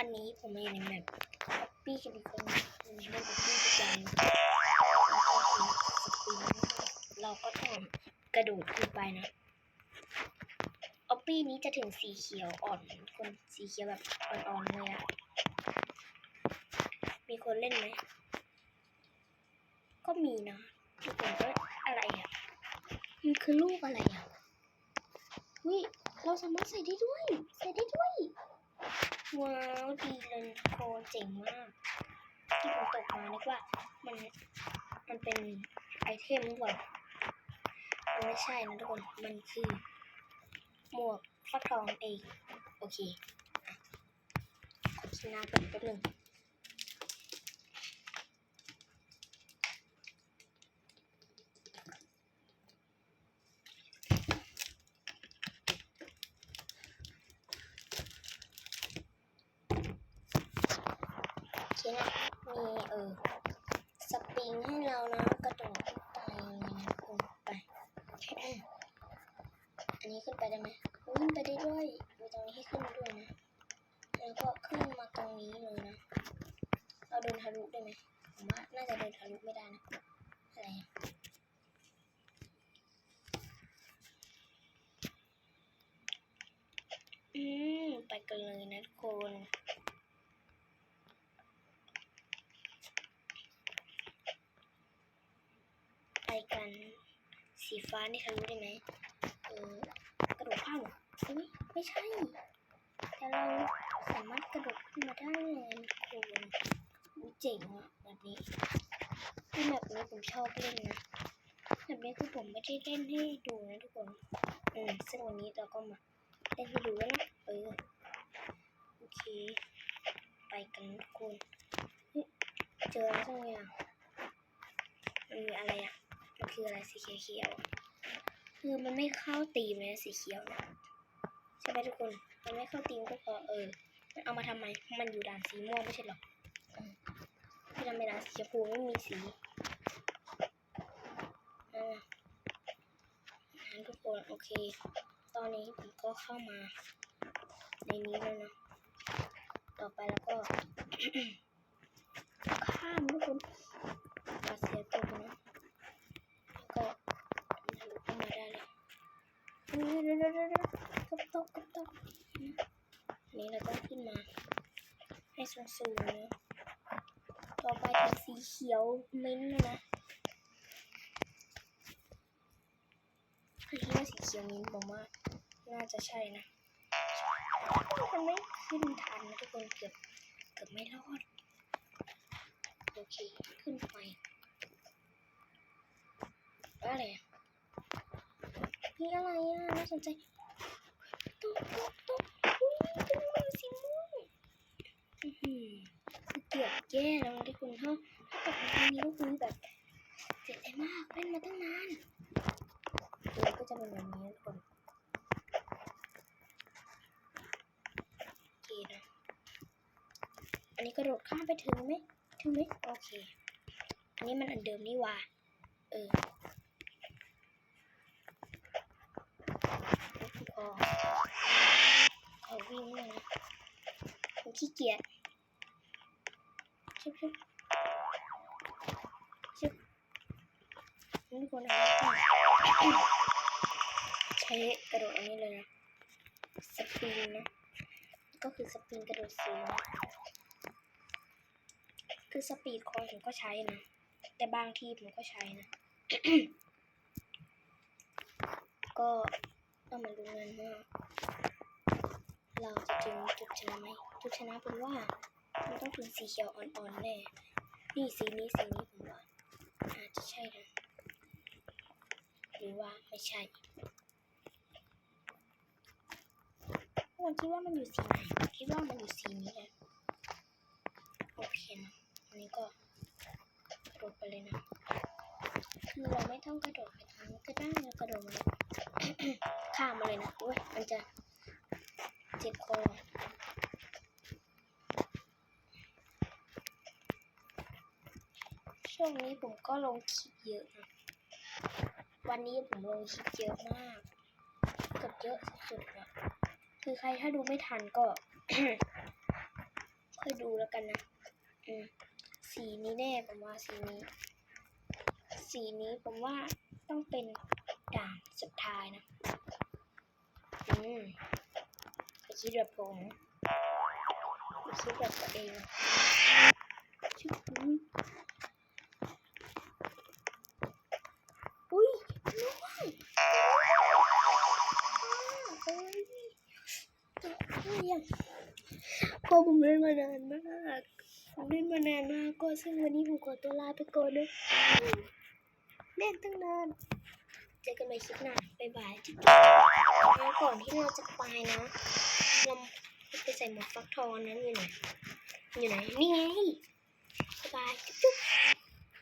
วันนี้ผมมาอยู่ในแมปปี้กับอีกคนผมเล่นกับปี้กันเราก็ต้องกระโดดขึ้นไปนะออปปี้นี้จะถึงสีเขียวอ่อนคนสีเขียวแบบอ่อนๆเลยอะมีคนเล่นไหมก็มีนะทุกคนก็อะไรอะมันคือลูกอะไรอะวิเราสามารถใส่ได้ด้วย ใส่ได้ด้วย ว้าวดีเลยโคเจ๋งมาก ที่ผมตกมานึกว่ามันมันเป็นไอเทมหรือเปล่ามันไม่ใช่นะทุกคน มันคือหมวกฟักทองเอง โอเคขอกินน้าเป็นแป๊บหนึง โอเคนะมีเออสปริงให้เรานะกระโดดขึ้นไปนะคุณไป อันนี้ขึ้นไปได้ไหมขึ้นไปได้ด้วยมีตรงนี้ให้ขึ้นด้วยนะ แล้วก็ขึ้นมาตรงนี้เลยนะ เราเดินทะลุได้ไหมผมว่าน่าจะเดินทะลุไม่ได้นะ อะไรอะอืมไปกันเลยนะทุกคน ไปกัน สีฟ้านี่ทะลุได้ไหมเออกระโดดข้ามเหรออุ้ยไม่ใช่ แต่เราสามารถกระโดดขึ้นมาได้เลยทุกคนอุ๊ยเจ๋งอะแบบนี้คือแบบนี้ผมชอบเล่นนะแบบนี้คือผมไม่ได้เล่นให้ดูนะทุกคนอืมซึ่งวันนี้เราก็มาเล่นให้ดูแล้วนะเออโอเค ไปกันทุกคนเจออะไรสักอย่างมันมีอะไรอะ มันคืออะไรสีเขียวคือมันไม่เข้าตีมเลยนะสีเขียวนะใช่ไหมทุกคน มันไม่เข้าตีมก็พอเออ มันเอามาทำไม มันอยู่ด่านสีม่วงไม่ใช่หรอที่ทำเป็นด่านสีชมพูไม่มีสีอ่างั้นทุกคนโอเค ตอนนี้ผมก็เข้ามาในนี้แล้วนะต่อไปแล้วก็ ข้ามทุกคนปาเสียตัวนะแล้วก็ ทะลุเข้ามาได้เลยเฮ้ยเดี๋ยวเดี๋ยวเดี๋ยวเดี๋ยวกบตกกบตกนี่เราต้องขึ้นมา ให้สูงๆต่อไปเป็นสีเขียวมิ้นนะนะถ้าคิดว่าสีเขียวมิ้นท์ผมว่าน่าจะใช่นะมันไม่ขึ้นทันนะทุกคนเกือบเกือบไม่รอด โอเค ขึ้นไปอะไรนี่อะไรอะน่าสนใจตุ๊กตุ๊กตุ๊กอุ้ยตัวมันสีม่วงอื้อหือคือ เกือบแย่แล้วที่คุณถ้าถ้าตกมาทางนี้ก็คือแบบเสียใจมากเล่นมาตั้งนานเลยก็จะเป็นแบบนี้ทุกคนโอเคนะอันนี้กระโดดข้ามไปถึงไหมถึงไหมโอเค อันนี้มันอันเดิมนี่ว่าเออพอขอวิ่งหน่อยผมขี้เกียจ ชิบชิบชิบนี่กคนไว้ก่อนใช้กระโดดอันนี้เลยนะสปริงนะก็คือสปริงกระโดดสูงคือสปีดคอยผมก็ใช้นะ แต่บางทีผมก็ใช้นะ ก็ต้องมาดูกันว่าเราจะถึงจุดชนะไหมจุดชนะเป็นว่า มันต้องถึงสีเขียวอ่อนๆแน่ นี่สีนี้สีนี้ผมว่าอาจจะใช่นะหรือว่าไม่ใช่ผมคิดว่ามันอยู่สีไหนคิดว่ามันอยู่สีนี้แหละโอเคนะอันนี้ก็กระโดดไปเลยนะคือเราไม่ต้องกระโดดไปทางนี้ก็ได้เรากระโดดมาเลยข้ามมาเลยนะโอ้ยมันจะเจ็บคอ ช่วงนี้ผมก็ลงคลิปเยอะนะวันนี้ผมลงคลิปเยอะมากเกือบเยอะสุดๆอะคือใครถ้าดูไม่ทันก็ ค่อยดูแล้วกันนะอืมสีนี้แน่ผมว่าสีนี้ สีนี้ผมว่าต้องเป็นด่านสุดท้ายนะ อืมไปคิดแบบผมไปคิดแบบตัวเองชุบอุ้ยอุ้ยล่วงเอ้ยตกเลยอะ พอผมเล่นมานานมากผมเล่นมานานมากก็ซึ่งวันนี้ผมขอตัวลาไปก่อนเลยเล่นตั้งนานเจอกันใหม่คลิปหน้าบ๊ายบายจิ๊บแล้วก่อนที่เราจะไปนะเราไปใส่หมวกฟักทองนนั้นอยู่ไหนอยู่ไหนนี่ไงบ๊ายบายจุ๊บ